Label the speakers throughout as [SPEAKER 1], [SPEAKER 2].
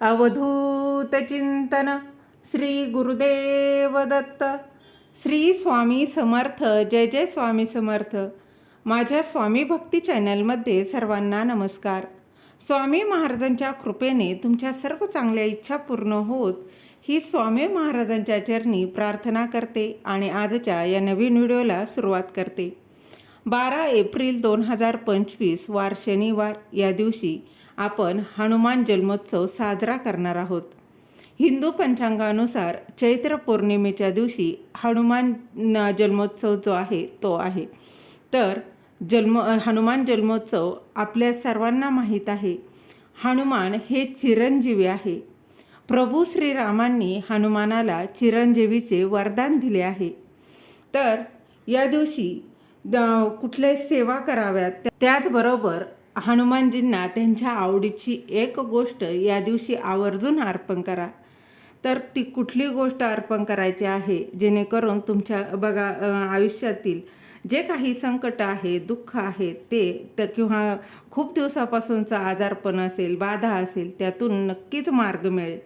[SPEAKER 1] अवधूत चिंतन श्री गुरुदेव दत्त श्री स्वामी समर्थ जय जय स्वामी समर्थ. माझ्या स्वामी भक्ती चॅनलमध्ये सर्वांना नमस्कार. स्वामी महाराजांच्या कृपेने तुमच्या सर्व चांगल्या इच्छा पूर्ण होत ही स्वामी महाराजांच्या चरणी प्रार्थना करते आणि आजच्या या नवीन व्हिडिओला सुरुवात करते. बारा एप्रिल दोन हजार पंचवीस वार शनिवार या दिवशी आपण हनुमान जन्मोत्सव साजरा करणार आहोत. हिंदू पंचांगानुसार चैत्र पौर्णिमेच्या दिवशी हनुमान जन्मोत्सव जो आहे तो आहे. तर जन्म हनुमान जन्मोत्सव आपल्या सर्वांना माहीत आहे. हनुमान हे चिरंजीवी आहे. प्रभू श्रीरामांनी हनुमानाला चिरंजीवीचे वरदान दिले आहे. तर या दिवशी कुठल्या सेवा कराव्यात त्याचबरोबर हनुमानजींना त्यांच्या आवडीची एक गोष्ट या दिवशी आवर्जून अर्पण करा. तर ती कुठली गोष्ट अर्पण करायची आहे? जेणेकरून तुमच्या बघा आयुष्यातील जे काही संकट आहे दुःख आहे ते तर किंवा खूप दिवसापासूनचा आजारपण असेल बाधा असेल त्यातून नक्कीच मार्ग मिळेल.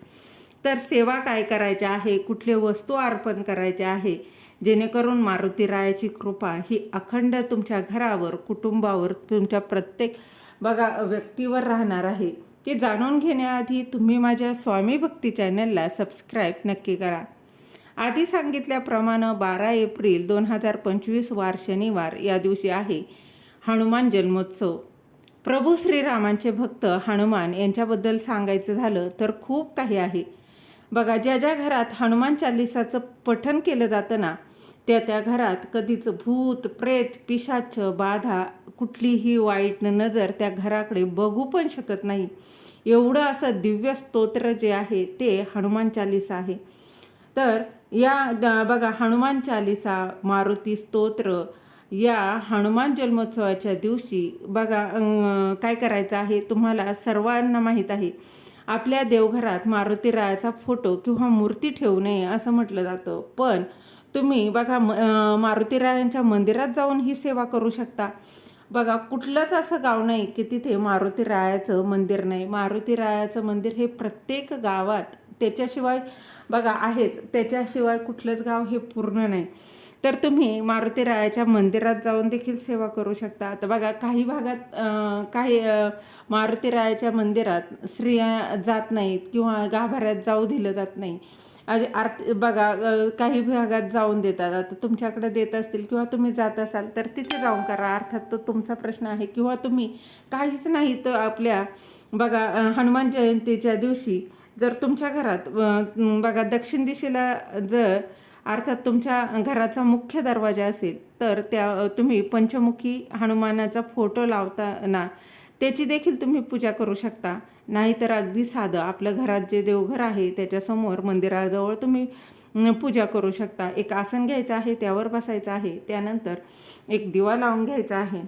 [SPEAKER 1] तर सेवा काय करायच्या आहे? कुठले वस्तू अर्पण करायचे आहे? जेणेकरून मारुती रायाची कृपा ही अखंड तुमच्या घरावर कुटुंबावर तुमच्या प्रत्येक बघा व्यक्तीवर राहणार आहे. ते जाणून घेण्याआधी तुम्ही माझ्या स्वामी भक्ती चॅनलला सबस्क्राईब नक्की करा. आधी सांगितल्याप्रमाणे बारा एप्रिल दोन हजार पंचवीस वार शनिवार या दिवशी आहे हनुमान जन्मोत्सव. प्रभू श्रीरामांचे भक्त हनुमान यांच्याबद्दल सांगायचं झालं तर खूप काही आहे. बघा ज्या ज्या घरात हनुमान चालिसाचं पठण केलं जातं ना त्या त्या घरात कधीच भूत प्रेत पिशाच बाधा कुठलीही वाईट नजर त्या घराकडे बघू पण शकत नाही. एवढं असं दिव्य स्तोत्र जे आहे ते हनुमान चालिसा आहे. तर या द- बघा हनुमान चालिसा मारुती स्तोत्र या हनुमान जन्मोत्सवाच्या दिवशी बघा काय करायचं आहे तुम्हाला सर्वांना माहीत आहे. आपल्या देवघरात मारुती रायाचा फोटो किंवा मूर्ती ठेवू नये असं म्हटलं जातं. पण तुम्ही बघा म- मारुतीरायांच्या मंदिरात जाऊन ही सेवा करू शकता. बघा कुठलंच असं गाव नाही की तिथे मारुतीरायाचं मंदिर नाही. मारुतीरायाचं मंदिर हे प्रत्येक गावात त्याच्याशिवाय बघा आहेच. त्याच्याशिवाय कुठलंच गाव हे पूर्ण नाही. तर तुम्ही मारुती रायाच्या मंदिरात जाऊन देखील सेवा करू शकता. आता बघा काही भागात काही मारुती रायाच्या मंदिरात स्त्रिया जात नाहीत किंवा गाभाऱ्यात जाऊ दिलं जात नाही. आज आर्थ बघा काही भागात जाऊन देतात. आता तुमच्याकडे देत असतील किंवा तुम्ही जात असाल तर तिथे जाऊन करा. अर्थात तो तुमचा प्रश्न आहे. किंवा तुम्ही काहीच नाही तर आपल्या बघा हनुमान जयंतीच्या दिवशी जर तुमच्या घरात बघा दक्षिण दिशेला जर अर्थात तुमच्या घराचा मुख्य दरवाजा असेल तर त्या तुम्ही पंचमुखी हनुमानाचा फोटो लावताना त्याची देखील तुम्ही पूजा करू शकता. नाहीतर अगदी साधं आपलं घरात जे देवघर आहे त्याच्यासमोर मंदिराजवळ तुम्ही पूजा करू शकता. एक आसन घ्यायचं आहे त्यावर बसायचं आहे त्यानंतर एक दिवा लावून घ्यायचा आहे.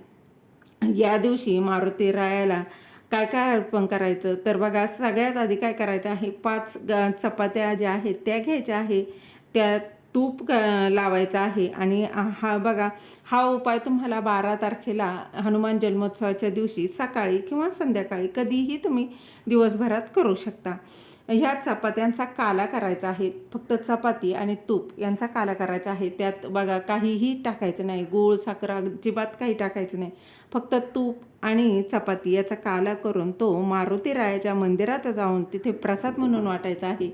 [SPEAKER 1] या दिवशी मारुती रायाला काय काय अर्पण करायचं? तर बघा सगळ्यात आधी काय करायचं आहे? पाच ग- चपात्या ज्या आहेत त्या घ्यायच्या आहे. त्या तूप ग- लावायचं आहे. आणि हा बघा हा उपाय तुम्हाला बारा तारखेला हनुमान जन्मोत्सवाच्या दिवशी सकाळी किंवा संध्याकाळी कधीही तुम्ही दिवसभरात करू शकता. ह्या चपात्यांचा काला करायचा आहे. फक्त चपाती आणि तूप यांचा काला करायचा आहे. त्यात बघा काहीही टाकायचं नाही. गूळ साखर अजिबात काही टाकायचं नाही. फक्त तूप आणि चपाती याचा काला करून तो मारुती रायाच्या मंदिरात जाऊन तिथे प्रसाद म्हणून वाटायचा आहे.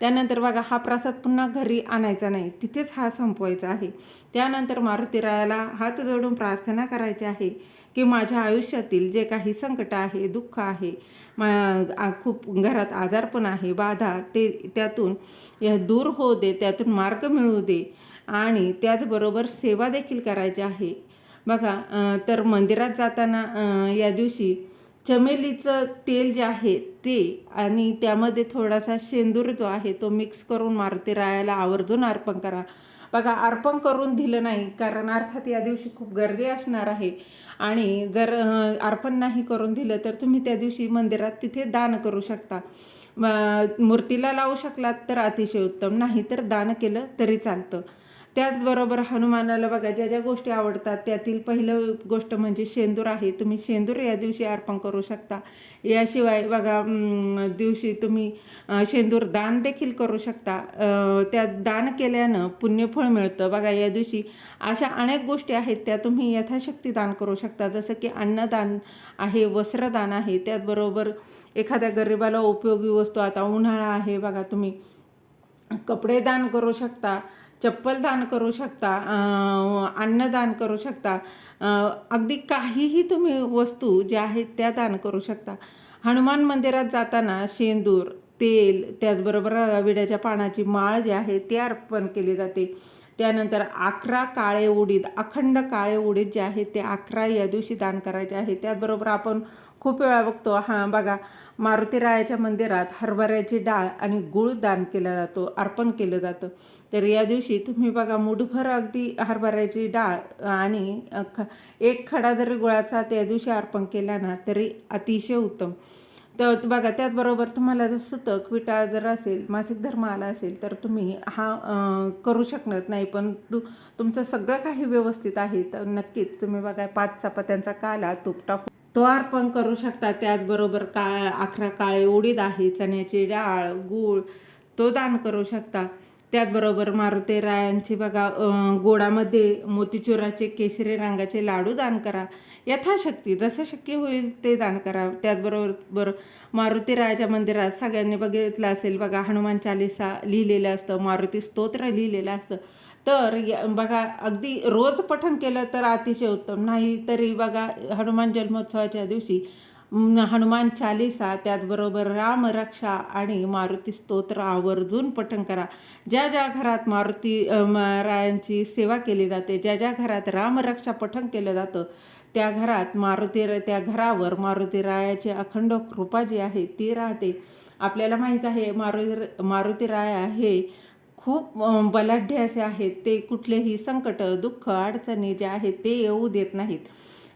[SPEAKER 1] त्यानंतर बघा हा प्रसाद पुन्हा घरी आणायचा नाही. तिथेच हा संपवायचा आहे. त्यानंतर मारुती रायाला हात जोडून प्रार्थना करायची आहे. की माझ्या आयुष्यातील जे काही संकट आहे दुःख आहे मा- खूप घरात आजारपण आहे बाधा ते त्यातून या दूर होऊ दे त्यातून मार्ग मिळू दे. आणि त्याचबरोबर सेवा देखील करायची आहे. बघा तर मंदिरात जाताना या दिवशी चमेलीचं तेल जे आहे ते आणि त्यामध्ये थोडासा शेंदूर जो आहे तो मिक्स करून मारुती रायाला आवर्जून अर्पण करा. बघा अर्पण करून दिलं नाही कारण अर्थात या दिवशी खूप गर्दी असणार आहे. आणि जर अर्पण नाही करून दिलं तर तुम्ही त्या दिवशी मंदिरात तिथे दान करू शकता. मूर्तीला लावू शकलात तर अतिशय उत्तम नाही तर दान केलं तरी चालतं. त्याचबरोबर हनुमानाला बघा ज्या ज्या गोष्टी आवडतात त्यातील पहिलं गोष्ट म्हणजे शेंदूर आहे. तुम्ही शेंदूर या दिवशी अर्पण करू शकता. याशिवाय बघा दिवशी तुम्ही शेंदूर दान देखील करू शकता. त्या दान केल्यानं पुण्यफळ मिळतं. बघा या दिवशी अशा अनेक गोष्टी आहेत त्या तुम्ही यथाशक्ती दान करू शकता. जसं की अन्नदान आहे वस्त्रदान आहे. त्याचबरोबर एखाद्या गरिबाला उपयोगी वस्तू आता उन्हाळा आहे बघा तुम्ही कपडे दान करू शकता. चप्पल दान करू शकता अन्नदान करू शकता. अगदी काहीही तुम्ही वस्तू ज्या आहेत त्या दान करू शकता. हनुमान मंदिरात जाताना शेंदूर तेल त्याचबरोबर विड्याच्या पानाची माळ जी आहे ती अर्पण केली जाते. त्यानंतर अकरा काळे उडीद अखंड काळे उडीद जे आहेत ते अकरा या दिवशी दान करायचे आहे. त्याचबरोबर आपण खूप वेळा बघतो हां बघा मारुतीरायाच्या मंदिरात हरभऱ्याची डाळ आणि गुळ दान केला जातो अर्पण केलं जातं. तर या दिवशी तुम्ही बघा मुठभर अगदी हरभऱ्याची डाळ आणि ख एक खडा जरी गुळाचा त्या दिवशी अर्पण केला ना तरी अतिशय उत्तम. तर बघा त्याचबरोबर तुम्हाला जर सुतक विटाळ जर असेल मासिक धर्म आला असेल तर तुम्ही हा करू शकणार नाही. पण तु तुमचं सगळं काही व्यवस्थित आहे. तर नक्कीच तुम्ही बघा पाच चपात्यांचा काला तूप टाकून तो अर्पण करू शकता त्याचबरोबर काळ अकरा काळे उडीद आहे चण्याची डाळ गूळ तो दान करू शकता त्याचबरोबर मारुती रायांची बघा गोडामध्ये मोतीचुराचे केशरी रंगाचे लाडू दान करा. यथाशक्ती जसं शक्य होईल ते दान करा. त्याचबरोबर बरं मारुती रायाच्या मंदिरात सगळ्यांनी बघितलं असेल बघा हनुमान चालिसा लिहिलेलं असतं मारुती स्तोत्र लिहिलेलं असतं. तर बघा अगदी रोज पठण केलं तर अतिशय उत्तम. नाही तरी बघा हनुमान जन्मोत्सवाच्या दिवशी हनुमान चालिसा त्याचबरोबर रामरक्षा आणि मारुती स्तोत्र आवर्जून पठण करा. ज्या ज्या घरात मारुती म, रायांची सेवा केली जाते ज्या ज्या घरात रामरक्षा पठण केलं जातं त्या घरात मारुती त्या घरावर मारुती रायाची अखंड कृपा जी आहे ती राहते. आपल्याला माहीत आहे मारुती मारुती राया हे खूप बलाढ्य असे आहेत. ते कुठलेही संकट दुःख अडचणी जे आहेत ते येऊ देत नाहीत.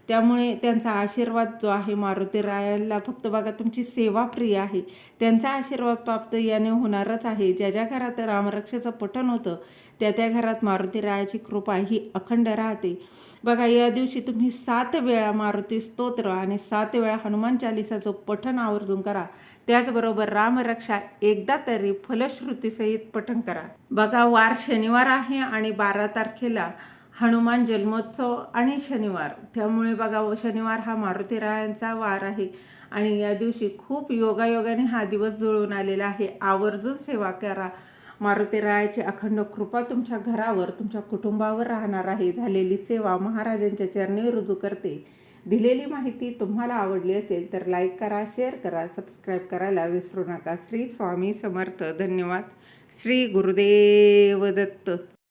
[SPEAKER 1] त्यामुळे त्यांचा आशीर्वाद जो आहे मारुती रायाला फक्त बघा तुमची सेवा प्रिय आहे. त्यांचा आशीर्वाद प्राप्त याने होणारच आहे. ज्या ज्या घरात रामरक्षेचं पठण होतं त्या त्या घरात मारुती रायाची कृपा ही अखंड राहते. बघा या दिवशी तुम्ही सात वेळा मारुती स्तोत्र आणि सात वेळा हनुमान चालिसाचं पठण आवर्जून करा. त्याचबरोबर रामरक्षा एकदा तरी फलश्रुतीसहित पठण करा. बघा वार शनिवार आहे आणि बारा तारखेला हनुमान जन्मोत्सव आणि शनिवार. त्यामुळे बघा शनिवार हा मारुती रायांचा वार आहे. आणि या दिवशी खूप योगायोगाने हा दिवस जुळून आलेला आहे. आवर्जून सेवा करा. मारुती रायाची अखंड कृपा तुमच्या घरावर तुमच्या कुटुंबावर राहणार आहे. झालेली सेवा महाराजांच्या चरणी रुजू करते. दिलेली माहिती तुम्हाला आवडली असेल तर लाईक करा शेअर करा सबस्क्राईब करायला विसरू नका. श्री स्वामी समर्थ. धन्यवाद. श्री गुरुदेव दत्त.